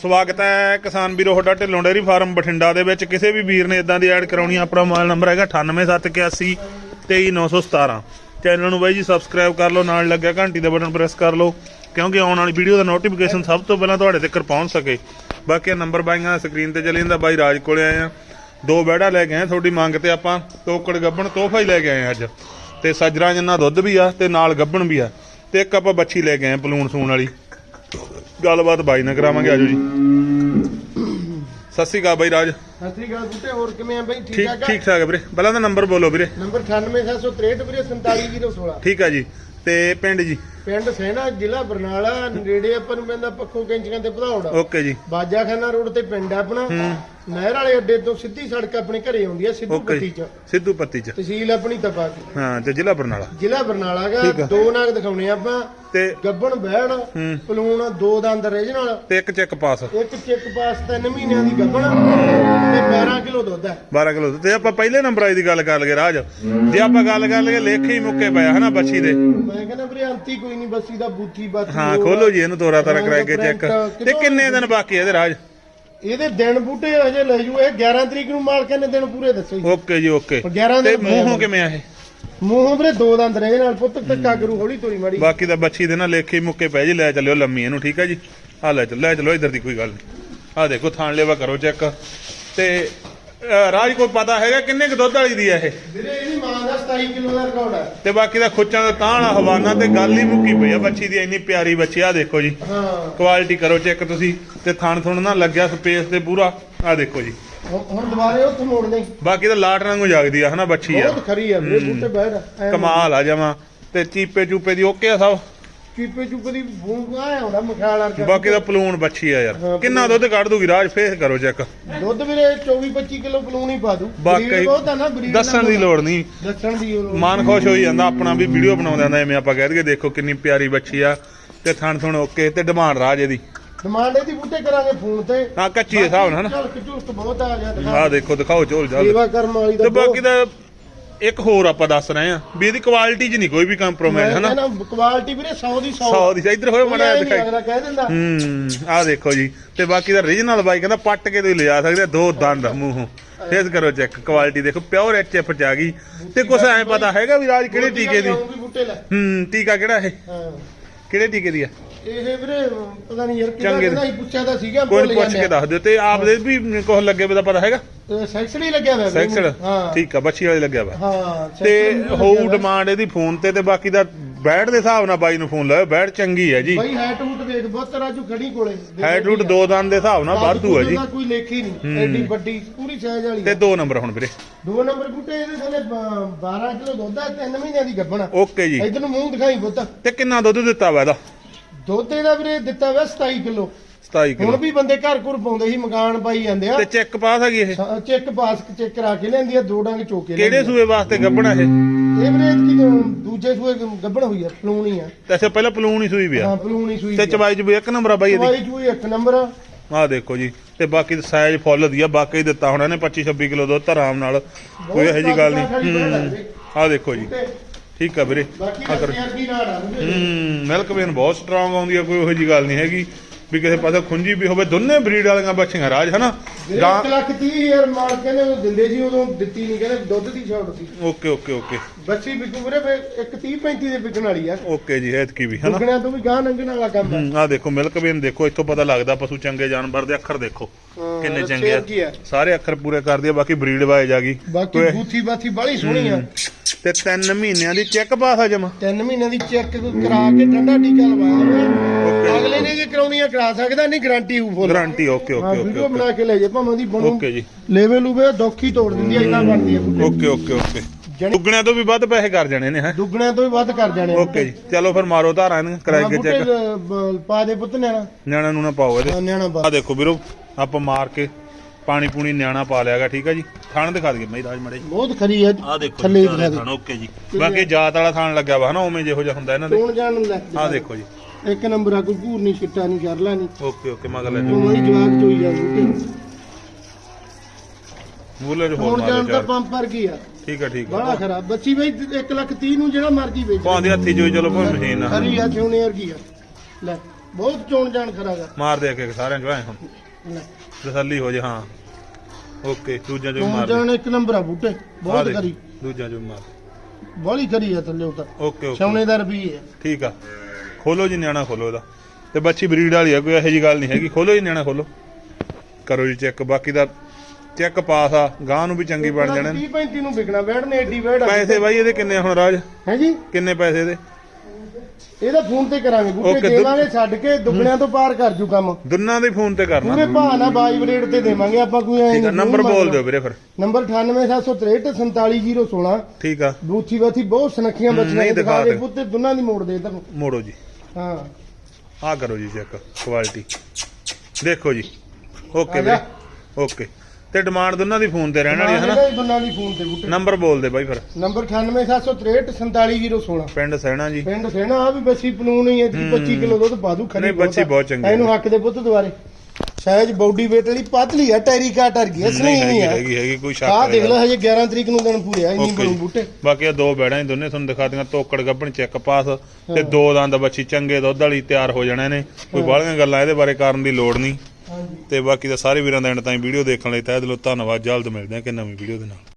ਸਵਾਗਤ ਹੈ ਕਿਸਾਨ ਵੀਰੋ ਤੁਹਾਡਾ ਢਿੱਲੋਂ ਡੇਅਰੀ ਫਾਰਮ ਬਠਿੰਡਾ ਦੇ ਵਿੱਚ। ਕਿਸੇ ਵੀ ਵੀਰ ਨੇ ਇਦਾਂ ਦੀ ਐਡ ਕਰਾਉਣੀ ਆ, ਆਪਣਾ ਮੋਬਾਈਲ ਨੰਬਰ ਹੈਗਾ 98781 23917 ਚੈਨਲ ਨੂੰ ਬਾਈ ਜੀ ਸਬਸਕ੍ਰਾਈਬ ਕਰ ਲਓ ਨਾਲ ਲੱਗਿਆ ਘੰਟੀ ਦਾ ਬਟਨ ਪ੍ਰੈਸ ਕਰ ਲਓ ਕਿਉਂਕਿ ਆਉਣ ਵਾਲੀ ਵੀਡੀਓ ਦਾ ਨੋਟੀਫਿਕੇਸ਼ਨ ਸਭ ਤੋਂ ਪਹਿਲਾਂ ਤੁਹਾਡੇ ਤੱਕ ਪਹੁੰਚ ਸਕੇ। ਬਾਕੀ ਨੰਬਰ ਬਾਈਆਂ ਸਕਰੀਨ ਤੇ ਚੱਲੀ ਜਾਂਦਾ ਬਾਈ ਰਾਜ ਕੋਲੇ ਆਏ ਆ। ਦੋ ਬੈੜਾ ਲੈ ਕੇ ਆਏ ਤੁਹਾਡੀ ਮੰਗ ਤੇ ਆਪਾਂ ਤੋਕੜ ਗੱਬਣ ਤੋਹਫਾ ਹੀ ਲੈ ਕੇ ਆਏ ਆ ਅੱਜ। ਤੇ ਸੱਜਰਾਂ ਜਿੰਨਾ ਦੁੱਧ ਵੀ ਆ ਤੇ ਨਾਲ ਗੱਬਣ ਵੀ ਆ। ਤੇ ਇੱਕ ਆਪਾਂ ਬੱਚੀ ਲੈ ਕੇ ਆਏ ਪਲੂਣ ਸੂਣ ਵਾਲੀ। ਗੱਲਬਾਤ ਬਾਈ ਨਾਲ ਕਰਾਵਾਂਗੇ ਆਜੋ ਜੀ। ਸਤਿ ਸ਼੍ਰੀ ਅਕਾਲ ਬਾਈ ਰਾਜ। ਸਤਿ ਸ੍ਰੀ ਅਕਾਲ ਬੁੱਟੇ ਹੋਰ ਕਿਵੇਂ ਆ ਬਈ? ਠੀਕ ਠੀਕ ਠਾਕ ਆ? ਠੀਕ ਠਾਕ ਆ ਵੀਰੇ। ਪਹਿਲਾਂ ਤਾਂ ਨੰਬਰ ਬੋਲੋ ਵੀਰੇ। ਨੰਬਰ 98763 ਵੀਰੇ 47016 ਠੀਕ ਆ ਜੀ। ਤੇ ਪਿੰਡ ਜੀ? ਪਿੰਡ ਸੈਣਾ ਜ਼ਿਲ੍ਹਾ ਬਰਨਾਲਾ ਨੇੜੇ ਆਪਾਂ ਨੂੰ ਪੈਂਦਾ ਪੱਖੋ ਕੈਂਚੀਆਂ ਤੇ ਭਦੌੜ। ਓਕੇ ਜੀ। ਬਾਜਾਖਾਨਾ ਰੋਡ ਤੇ ਪਿੰਡ ਆ ਆਪਣਾ। ਨਹਿਰ ਵਾਲੇ ਅੱਡੇ ਤੋਂ ਸਿੱਧੀ ਸੜਕ ਆਪਣੇ ਘਰੇ ਆਉਂਦੀ ਆ ਸਿੱਧੂ ਓਕੇ ਪੱਤੀ ਜੀ ਚ। ਸਿੱਧੂ ਪੱਤੀ ਚ। ਤਹਿਸੀਲ ਆਪਣੀ ਤਪਾ ਕੇ ਹਾਂ ਤੇ ਜ਼ਿਲ੍ਹਾ ਬਰਨਾਲਾ। ਜ਼ਿਲ੍ਹਾ ਬਰਨਾਲਾ ਠੀਕ ਆ। ਦੋ ਨਾਗ ਦਿਖਾਉਣੇ ਆ ਆਪਾਂ। ਤੇ ਗੱਬਣ ਬਹਿੜ ਪਲੂਣ ਦੋ ਦੰਦ ਰੀਜਨਲ ਤੇ ਇੱਕ ਚੈੱਕ ਪਾਸ। ਇੱਕ ਚੈੱਕ ਪਾਸ ਤਿੰਨ ਮਹੀਨਿਆਂ ਦੀ ਗੱਬਣ। ਤੇ 12 ਕਿਲੋ ਦੁੱਧ ਹੈ 12 ਕਿਲੋ ਤੇ ਆਪਾਂ ਪਹਿਲੇ ਨੰਬਰ ਆਈ ਦੀ ਗੱਲ ਕਰ ਲਗੇ ਰਾਜ। ਜੇ ਆਪਾਂ ਗੱਲ ਕਰ ਲਗੇ ਲੇਖੇ ਹੀ ਮੁੱਕੇ ਪਿਆ ਹਨਾ ਬੱਚੀ ਦੇ। ਮੈਂ ਕਹਿੰਦਾ ਵੀਰੇ ਅੰਤੀ ਕੋਈ ਨਹੀਂ ਬੱਸੀ ਦਾ ਬੂਥੀ ਬਾਤੀ ਹਾਂ ਹੋਰ। ਖੋਲੋ ਜੀ ਇਹਨੂੰ ਤੋਰਾ ਤਾਰਾ ਕਰਾ ਕੇ ਚੈੱਕ ਤੇ ਕਿੰਨੇ ਦਿਨ ਬਾਕੀ ਆ ਇਹਦੇ ਰਾਜ? ਇਹਦੇ ਦਿਨ ਬੂਟੇ ਹਜੇ ਲੈ ਜੂ ਇਹ 11 ਤਰੀਕ ਨੂੰ ਮਾਲਕਾਂ ਨੇ ਦਿਨ ਪੂਰੇ ਦੱਸੇ। ਓਕੇ ਜੀ ਓਕੇ। 11 ਤੇ ਦਿਨ ਪਏ ਮੂੰਹੋਂ ਆ। ਕਿਵੇਂ ਆ ਇਹ? ਮੂੰਹੋਂ ਵੀਰੇ ਦੋ ਦੰਦ ਰਹੇ ਨਾਲ ਪੁੱਤ ਧੱਕਾ ਕਰੂ ਹੌਲੀ ਤੋਰੀ ਮਾੜੀ। ਬਾਕੀ ਦਾ ਬੱਚੀ ਦੇ ਨਾਲ ਲੇਖੇ ਮੁੱਕੇ ਪੈ ਜੀ ਲੈ ਚੱਲਿਓ ਲੰਮੀ ਇਹਨੂੰ ਠੀਕ ਹੈ ਜੀ? ਆ ਲੈ ਚੱਲ ਲੈ ਚਲੋ ਇਧਰ ਦੀ ਕੋਈ ਗੱਲ ਨਹੀਂ ਆ ਦੇਖੋ ਥਾਣ ਲੇਵਾ ਕਰੋ ਚੈੱਕ। ਤੇ ਰਾਜ ਕੋਈ ਪਤਾ ਹੈਗਾ ਕਿੰਨੇ ਕੁ ਦੁੱਧ ਵਾਲੀ ਦੀ ਇਹ। ਵੀਰੇ ਇਹਦੀ ਮਾਂ ਦਾ 27 ਕਿਲੋ ਦਾ ਰਿਕਾਰਡ ਹੈ ਤੇ ਬਾਕੀ ਦਾ ਖੁੱਚਾਂ ਦਾ ਤਾਣ ਹਵਾਨਾ ਤੇ ਗੱਲ ਹੀ ਮੁੱਕੀ ਪਈ ਆ ਬੱਚੀ ਦੀ ਇੰਨੀ ਪਿਆਰੀ ਬੱਚੀ ਆ ਦੇਖੋ ਜੀ। ਹਾਂ। ਕੁਆਲਿਟੀ ਕਰੋ ਚੈੱਕ ਤੁਸੀਂ ਤੇ ਥਣ ਥੁਣ ਨਾ ਲੱਗਿਆ ਸਪੇਸ ਤੇ ਪੂਰਾ ਆ ਦੇਖੋ ਜੀ। ਹੁਣ ਹੁਣ ਦੁਬਾਰੇ ਉੱਥੇ ਮੋੜ ਦੇ ਬਾਕੀ ਤਾਂ ਲਾਟ ਵਾਂਗੂ ਜਾਗਦੀ ਆ ਹਨਾ ਬੱਚੀ ਆ। ਬਹੁਤ ਖਰੀ ਆ ਵੀਰੇ ਬੂਟੇ ਬੈਠ ਐਂ ਕਮਾਲ ਆ ਜਾਵਾਂ ਤੇ ਚੀਪੇ ਚੂਪੇ ਦੀ ਓਕੇ ਆ ਸਭ? ਚੀਪੇ ਚੁੱਪੇ ਦੀ ਬੂੰਗ ਆਇਆ ਹੁੰਦਾ ਮਖਿਆਲ ਵਰਗਾ ਬਾਕੀ ਦਾ ਪਲੂਣ ਬੱਚੀ ਆ ਯਾਰ। ਕਿੰਨਾ ਦੁੱਧ ਕੱਢ ਦੂਗੀ ਰਾਜ ਫੇਸ ਕਰੋ ਚੈੱਕ। ਦੁੱਧ ਵੀਰੇ 24 25 ਕਿਲੋ ਪਲੂਣ ਹੀ ਪਾ ਦੂ ਬਾਕੀ ਬਹੁਤ ਆ ਨਾ ਬਰੀਡ ਦੱਸਣ ਦੀ ਲੋੜ ਨਹੀਂ। ਦੱਸਣ ਦੀ ਲੋੜ ਮਨ ਖੁਸ਼ ਹੋਈ ਜਾਂਦਾ ਆਪਣਾ ਵੀ ਵੀਡੀਓ ਬਣਾਉਂਦਾ ਹੁੰਦਾ ਐਵੇਂ ਆਪਾਂ ਕਹਿ ਦਈਏ ਦੇਖੋ ਕਿੰਨੀ ਪਿਆਰੀ ਬੱਚੀ ਆ ਤੇ ਥਣ ਥਣ ਓਕੇ ਤੇ ਡਿਮਾਂਡ ਰਾਜ ਇਹਦੀ। ਡਿਮਾਂਡ ਇਹਦੀ ਬੂਟੇ ਕਰਾਂਗੇ ਫੋਨ ਤੇ। ਹਾਂ ਕੱਚੀ ਦੇ ਹਿਸਾਬ ਨਾਲ ਨਾ। ਝਲਕ ਝੁਲਕ ਬਹੁਤ ਆ ਗਿਆ ਦਿਖਾ। ਆ ਦੇਖੋ ਦਿਖਾਓ ਝੋਲ ਜਾ ਸੇਵਾ ਕਰਮ ਵਾਲੀ ਦਾ ਤੇ ਬਾਕੀ ਦਾ ਇੱਕ ਹੋਰ ਆਪਾਂ ਦੱਸ ਰਹੇ ਆ ਵੀ ਇਹਦੀ ਕੁਆਲਿਟੀ 'ਚ ਨਹੀਂ ਕੋਈ ਵੀ ਕੰਪਰੋਮਾਈਜ਼ ਹਨਾ? ਨਾ ਕੁਆਲਿਟੀ ਵੀਰੇ 100 ਦੀ 100 100 ਦੀ ਇੱਧਰ ਹੋਇਆ ਮੜਾ ਦਿਖਾਈ। ਅਗਲਾ ਕਹਿ ਦਿੰਦਾ। ਹੂੰ ਆ ਦੇਖੋ ਜੀ ਤੇ ਬਾਕੀ ਦਾ ਰੀਜਨਲ ਬਾਈ ਕਹਿੰਦਾ ਪੱਟ ਕੇ ਤੁਸੀਂ ਲਿਜਾ ਸਕਦੇ ਆ, ਦੋ ਦੰਦ ਮੂੰਹੋਂ। ਫੇਸ ਕਰੋ ਚੈੱਕ ਕੁਆਲਿਟੀ ਦੇਖੋ ਪਿਓਰ ਐਚਐਫ ਚ ਆ ਗਈ। ਤੇ ਕੁਛ ਐ ਪਤਾ ਹੈਗਾ ਵੀ ਰਾਜ ਕਿਹੜੇ ਟੀਕੇ ਦੀ? ਹੂੰ ਟੀਕਾ ਕਿਹੜਾ ਇਹ? ਹਾਂ। ਕਿਹੜੇ ਟੀਕੇ ਦੀ ਆ? ਇਹ ਵੀਰੇ ਪਤਾ ਨਹੀਂ ਯਾਰ ਕਿਹਦਾ ਚੰਗੇ ਕਹਿੰਦਾ ਸੀ ਪੁੱਛਿਆ ਤਾਂ ਸੀਗਾ ਕੋਈ ਨੀ, ਪੁੱਛ ਕੇ ਦੱਸ ਦਿਓ ਤੇ ਆਪ ਦੇ ਵੀ ਕੁਝ ਲੱਗੇ ਵੇ ਦਾ ਪਤਾ ਹੈਗਾ। ਸੈਕਸੜੀ ਲੱਗਿਆ ਹੋਇਆ ਵੀਰੇ ਸੈਕਸਡ ਹਾਂ। ਠੀਕ ਆ ਬੱਚੀ ਵਾਲੇ ਲੱਗਿਆ ਵਾ। ਹਾਂ ਤੇ ਹੋਊ ਡਿਮਾਂਡ ਇਹਦੀ ਫੋਨ ਤੇ ਤੇ ਬਾਕੀ ਦਾ ਬੈਡ ਦੇ ਹਿਸਾਬ ਨਾਲ ਬਾਈ ਨੂੰ ਫੋਨ ਲਾਇਓ ਬੈਡ ਚੰਗੀ ਹੈ ਜੀ। ਬਾਈ ਹੈਟ ਹੂਟ ਦੇਖ ਬਹੁਤ ਰਾਜੂ ਖੜੀ ਕੋਲੇ। ਦੇਖ ਹੈਡ ਰੂਟ ਦੋ ਦੰਦ ਦੇ ਹਿਸਾਬ ਨਾਲ ਵਾਧੂ ਹੈ ਜੀ। ਉਹਦਾ ਕੋਈ ਲੇਖੀ ਨਹੀਂ ਐਡੀ ਵੱਡੀ ਪੂਰੀ ਸਾਈਜ਼ ਵਾਲੀ ਤੇ ਆ। ਦੋ ਨੰਬਰ ਹੁਣ ਵੀਰੇ। ਦੋ ਨੰਬਰ ਬੂਟੇ ਇਹਦੇ ਥੱਲੇ 12 ਕਿਲੋ ਦੁੱਧ ਆ 3 ਮਹੀਨਿਆਂ ਦੀ ਗੱਭਣ ਓਕੇ ਜੀ। ਇਧਰ ਨੂੰ ਮੂੰਹ ਦਿਖਾਈ ਪੁੱਤ ਤੇ ਕਿੰਨਾ ਦੁੱਧ ਦਿੱਤਾ ਵਾ ਇਹਦਾ? ਦੁੱਧ ਇਹਦਾ ਵੀਰੇ ਦਿੱਤਾ ਹੋਇਆ 27 ਕਿਲੋ। 27 ਹੁਣ ਕਿਲੋ ਵੀ ਬੰਦੇ ਘਰ ਘੁਰ ਪਾਉਂਦੇ ਸੀ ਮਕਾਨ ਪਾਈ ਜਾਂਦੇ ਆ। ਤੇ ਚੈੱਕ ਪਾਸ ਹੈਗੀ ਇਹ? ਸ- ਚੈੱਕ ਪਾਸ ਚੈੱਕ ਕਰਾ ਕੇ ਲੈਂਦੀ ਆ ਦੋ ਡੰਗ ਚੋਕੇ ਕਿਹੜੇ ਸੂਏ ਵਾਸਤੇ ਗੱਬਣਾ ਇਹ? ਇਹ ਵੀਰੇ ਕੀ ਦੂਜੇ ਸੂਏ ਗੱਭਣ ਹੋਈ ਆ ਪਲੂਣੀ ਆ। ਤੇ ਅੱਛਾ ਪਹਿਲਾਂ ਪਲੂਣ ਹੀ ਸੂਈ ਵੀ ਆ। ਹਾਂ ਪਲੂਣੀ ਸੂਈ ਤੇ ਚਵਾਈ ਚ ਵੀ ਇੱਕ ਨੰਬਰ ਆ ਬਾਈ ਇਹਦੀ? ਚਵਾਈ ਚੂਈ ਇੱਕ ਨੰਬਰ ਆ। ਆਹ ਦੇਖੋ ਜੀ ਤੇ ਬਾਕੀ ਸਾਈਜ਼ ਫੁੱਲ ਦੀ ਆ ਬਾਕੀ ਦਿੱਤਾ ਹੋਣਾ ਨੇ 25 26 ਕਿਲੋ ਦੁੱਧ ਆਰਾਮ ਨਾਲ। ਕੋਈ ਇਹੋ ਜੀ ਗੱਲ ਨਹੀਂ। ਆਹ ਦੇਖੋ ਜੀ। ਤੇ ਠੀਕ ਆ ਵੀਰੇ। ਬਾਕੀ ਆ ਕਰੋ। ਰੱਖੀ ਨਾ ਡਾ ਹੂੰ ਮਿਲਕ ਵੇਨ ਬਹੁਤ ਸਟਰੋਂਗ ਆਉਂਦੀ ਆ ਕੋਈ ਉਹੋ ਜੀ ਗੱਲ ਨਹੀਂ ਹੈਗੀ। ਵੀ ਕਿਸੇ ਪਾਸੇ ਖੁੰਜੀ ਵੀ ਹੋਵੇ ਦੋਨੇ ਬਰੀਡ ਵਾਲੀਆਂ ਬੱਚੀਆਂ ਰਾਜ ਹਨਾ? ਗਾਂ 1 ਲੱਖ 30 ਹਜ਼ਾਰ ਮਾਲ ਕਹਿੰਦੇ ਉਹ ਦਿੰਦੇ ਸੀ ਉਦੋਂ ਦਿੱਤੀ ਨਹੀਂ ਕਹਿੰਦੇ ਦੁੱਧ ਦੀ ਛੋਟ ਸੀ। Okay okay okay. ਬੱਚੀ ਵਿਕੂ ਵੀਰੇ ਫਿਰ ਇੱਕ 30 35 ਦੇ ਵਿਕਣ ਵਾਲੀ ਆ। ਓਕੇ ਜੀ ਐਤਕੀ ਵੀ ਹਨਾ? ਦੁੱਗਣਿਆਂ ਤੋਂ ਵੀ ਗਾਂ ਲੰਘਣ ਵਾਲਾ ਕੰਮ ਆ। ਦੇਖੋ ਮਿਲਕ ਵੇਨ ਦੇਖੋ ਇੱਥੋਂ ਪਤਾ ਲੱਗਦਾ ਪਸ਼ੂ ਚੰਗੇ ਜਾਨਵਰ ਦੇ ਅੱਖਰ ਦੇਖੋ। ਕਿੰਨੇ ਚੰਗੇ ਆ। ਸਾਰੇ ਅੱਖਰ ਪੂਰੇ ਕਰਦੀ ਆ ਬਾਕੀ ਬਰੀਡ ਵਾਈਜ਼ ਆ ਗਈ। ਬਾਕੀ ਕੋਈ- ਬੂਥੀ ਬਾਥੀ ਬਾਲੀ ਸੋਹਣੀ ਆ। ਤੇ 3 ਮਹੀਨਿਆਂ ਦੀ ਚੈੱਕ ਪਾਸ ਆ ਜਮਾ। ਤਿੰਨ ਮਹੀਨਿਆਂ ਦੀ ਚੈੱਕ ਕਰਾ ਕੇ ਠੰਡਾ ਟੀਕਾ ਲਵਾਇਆ ਅਗਲੇ ਨੇ ਜੇ ਕਰਾਉਣੀ ਆ ਕਰਾ ਸਕਦਾ ਨਹੀਂ ਗਾਰੰਟੀ ਹੋਊ ਫੁੱਲ। ਗਾਰੰਟੀ ਓਕੇ ਹਾਂ ਓਕੇ ਵੀਡੀਓ ਓਕੇ। ਬਣਾ ਕੇ ਲੈ ਜੇ ਭਾਵੇਂ ਦੀ ਬਣੂ। ਓਕੇ ਜੀ। ਲੈਵਲ ਲੂਵੇ ਦੋਖੀ ਤੋੜ ਦਿੰਦੀ ਆ ਇਦਾਂ ਬਣਦੀ ਆ। ਬੂਟੇ ਓਕੇ ਓਕੇ ਓਕੇ। ਜਾਣੀ- ਦੁੱਗਣਿਆਂ ਤੋਂ ਵੀ ਵੱਧ ਪੈਸੇ ਕਰ ਜਾਣੇ ਨੇ ਹੈ। ਦੁੱਗਣਿਆਂ ਤੋਂ ਵੀ ਵੱਧ ਕਰ ਜਾਣੇ ਆ ਓਕੇ ਜੀ। ਚਲੋ ਫਿਰ ਮਾਰੋ ਧਾਰਾਂ ਇਹਨਾਂ ਕਰਾਈ ਕੇ ਬੂਟੇ ਚੈੱਕ। ਬ- ਪਾ ਦੇ ਪੁੱਤ ਨਿਆਣਾ। ਨਿਆਣਾ ਨੂੰ ਨਾ ਪਾਓ ਇਹਦੇ। ਹਾਂ, ਨਿਆਣਾ ਪਾ। ਆ ਦੇਖੋ ਵੀਰੋ ਆਪਾਂ ਮਾਰ ਕੇ ਪਾਣੀ ਪੂਣੀ ਨਿਆਣਾ ਪਾ ਲਿਆਗਾ ਠੀਕ ਆ ਜੀ? ਥਣ ਦਿਖਾ ਦਈਏ ਮੈਂ ਰਾਜ ਮੜੇ ਬਹੁਤ ਖਰੀ ਹੈ ਆ ਦੇਖੋ ਥੱਲੇ ਜੀ ਦਿਖਾ ਦੇ। ਓਕੇ ਜੀ। ਬਾਕੀ ਜਾਤ ਵਾਲਾ ਥਣ ਲੱਗਿਆ ਵਾ ਹਨਾ? ਉਵੇਂ ਜਿਹੋ ਜਿਹਾ ਹੁੰਦਾ ਇਹਨਾਂ ਦੇ। ਤੋਣ ਜਾਣ ਲੈ ਆ ਦੇਖੋ ਜੀ। ਇੱਕ ਨੰਬਰ ਆ ਕੋਈ ਭੂਰ ਨਹੀਂ ਛਿੱਟਾ ਨਹੀਂ ਸ਼ਰਲਾ ਨਹੀਂ। ਓਕੇ ਓਕੇ ਮਗਰ ਲੈ ਜਾਓ। ਉਹ ਜਵਾਕ ਚੋਈ ਜਾ ਮੂਲੇ ਜੋ ਹੋਰ ਮਾਰੋ ਦਾ ਪੰਪ ਪਰ ਕੀ ਆ। ਠੀਕ ਆ ਠੀਕ ਬੜਾ ਆ ਖਰਾਬ। ਬੱਚੀ ਬਈ 1 ਲੱਖ 30 ਨੂੰ ਜਿਹੜਾ ਮਰਜ਼ੀ ਵੇਚ ਪਾਉਂਦੇ ਹੱਥੀ ਜੋਈ ਚਲੋ ਭਾਵੇਂ ਮਸ਼ੀਨ ਨਾਲ ਖਰੀ ਆ ਸੋਨੇ ਵਰਗੀ ਆ। ਲੈ ਬਹੁਤ ਚੋਣ ਜਾਣ ਕਰਾਗਾ ਮਾਰ ਦੇ ਕੇ ਸਾਰਿਆਂ ਚੋਂ ਐ ਹੁਣ। ਲੈ ਤਸੱਲੀ ਹੋ ਜੇ ਹਾਂ। ਓਕੇ ਦੂਜਾ ਜੋ ਮਾਰ ਦੇ ਜਾਣ ਇੱਕ ਨੰਬਰ ਆ ਬੂਟੇ ਬਹੁਤ ਕਰੀ। ਦੂਜਾ ਜੋ ਮਾਰ ਬਾਹਲੀ ਕਰੀ ਆ ਥੱਲੇ ਉਤਰ ਓਕੇ ਓਕੇ। ਸੋਨੇ ਦਾ ਰੁਪਈਏ ਆ। ਠੀਕ ਆ। ਖੋਲੋ ਜੀ ਨਿਆਣਾ ਖੋਲੋ ਇਹਦਾ। ਤੇ ਬੱਚੀ ਬਰੀਡ ਵਾਲੀ ਆ ਕੋਈ ਇਹੋ ਜੀ ਗੱਲ ਨਹੀਂ ਹੈਗੀ। ਖੋਲੋ ਜੀ ਨਿਆਣਾ ਖੋਲੋ। ਕਰੋ ਜੀ ਚੈੱਕ ਬਾਕੀ ਦਾ ਚੈੱਕ ਪਾਸ ਆ। ਗਾਂ ਨੂੰ ਵੀ ਚੰਗੀ ਬਣ ਜਾਣੇ ਨੇ। 30 35 ਨੂੰ ਵਿਕਣਾ ਬੈਠਨੇ ਏਡੀ ਬੈੜ ਪੈਸੇ ਬਾਈ ਇਹਦੇ ਕਿੰਨੇ ਆ ਹੁਣ ਰਾਜ? ਹੈ ਜੀ? ਕਿੰਨੇ ਪੈਸੇ ਇਹਦੇ? ਇਹਦਾ ਫੋਨ ਤੇ ਕਰਾਂਗੇ ਬੂਟੇ Okay, ਦੁ- ਦੇਵਾਂਗੇ ਛੱਡ ਕੇ ਦੁੱਗਣਿਆਂ ਤੋਂ ਪਾਰ ਕਰ ਜੂ ਕੰਮ। ਦੋਨਾਂ ਦੇ ਫੋਨ ਤੇ ਕਰਨਾ। ਪੂਰੇ ਭਾਅ ਨਾਲ ਬਾਈ ਰੇਟ ਤੇ ਦੇਵਾਂਗੇ ਆਪਾਂ ਕੋਈ ਐ ਠੀਕ ਆ ਨੰਬਰ ਬੋਲ ਦਿਓ ਵੀਰੇ ਫਿਰ। ਨੰਬਰ 98763 47016 ਠੀਕ ਆ। ਬੂਥੀ ਬਾਥੀ ਬਹੁਤ ਸੁਨੱਖੀਆਂ ਬੱਚੀਆਂ ਨਹੀਂ ਨੇ ਦਿਖਾ ਦੇ। ਪੁੱਤੇ ਦੋਨਾਂ ਦੀ ਮੋੜ ਦੇ ਤੁਹਾਨੂੰ ਮੋੜੋ ਜੀ। ਹਾਂ। ਆ ਕਰੋ ਜੀ ਚੈੱਕ ਕੁਆਲਿਟੀ ਦੇਖੋ ਜੀ। ਓਕੇ ਆ ਵੀਰੇ। ਓਕੇ। ਤੇ ਡਿਮਾਂਡ ਦੋਨਾਂ ਦੀ ਫੋਨ ਤੇ ਰਹਿਣ ਵਾਲੀ ਹੈ ਹਾਂ, ਹਨਾ ਹੀ ਦੋਨਾਂ ਦੀ ਫੋਨ ਤੇ ਬੂਟੇ। ਨੰਬਰ ਬੋਲ ਦੇ ਬਾਈ ਫਿਰ। ਨੰਬਰ 98763 47016 ਪਿੰਡ ਸਹਿਣਾ ਜੀ। ਪਿੰਡ ਸੇਣਾ ਆ ਵੀ ਬੱਸੀ ਪਨੂਨ ਹੀ ਹੈ 25 ਕਿਲੋ ਦੁੱਧ ਬਾਦੂ ਖਰੀ ਨਹੀਂ, ਬੱਚੀ ਬਹੁਤ ਚੰਗੀ ਹੈ। ਇਹਨੂੰ ਹੱਕ ਦੇ ਪੁੱਤ ਦੁਆਰੇ ਸਾਇਜ ਬੌਡੀ ਵੇਟ ਵਾਲੀ ਪਤਲੀ ਆ ਟੈਰੀ ਕਾਟ ਵਰਗੀ ਅਸਲੀ ਨਹੀਂ ਨਹੀਂ ਹੈਗੀ ਆ ਹੈਗੀ ਹੈਗੀ ਕੋਈ ਸ਼ੱਕ ਆ ਦੇਖ ਨਹੀਂ ਲੈ ਹਜੇ 11 ਤਰੀਕ ਨੂੰ ਦਿਨ ਪੂਰੇ ਆ ਇੰਨੀ ਜੀ। ਬੂਟੇ। ਬਾਕੀ ਇਹ ਦੋ ਬੈੜਾਂ ਹੀ ਦੋਨੇ ਤੁਹਾਨੂੰ ਦਿਖਾ ਦਿਆਂ ਤੋਕੜ ਗੱਭਣ ਚੈੱਕ ਪਾਸ ਤੇ ਦੋ ਦੰਦ ਬੱਚੀ ਚੰਗੇ ਦੁੱਧ ਵਾਲੀ ਤਿਆਰ ਹੋ ਜਾਣੇ ਨੇ। ਕੋਈ ਬਾਹਲੀਆਂ ਗੱਲਾਂ ਇਹਦੇ ਬਾਰੇ ਕਰਨ ਦੀ ਲੋੜ ਨਹੀਂ। ਤੇ ਬਾਕੀ ਦਾ ਸਾਰੇ ਵੀਰਾਂ ਦਾ ਐਂਡ ਤਾਈਂ ਵੀਡੀਓ ਦੇਖਣ ਲਈ ਤਹਿ ਦਿਲੋਂ ਧੰਨਵਾਦ। ਜਲਦ ਮਿਲਦੇ ਹਾਂ ਕਿ ਨਵੀਂ ਵੀਡੀਓ ਦੇ ਨਾਲ।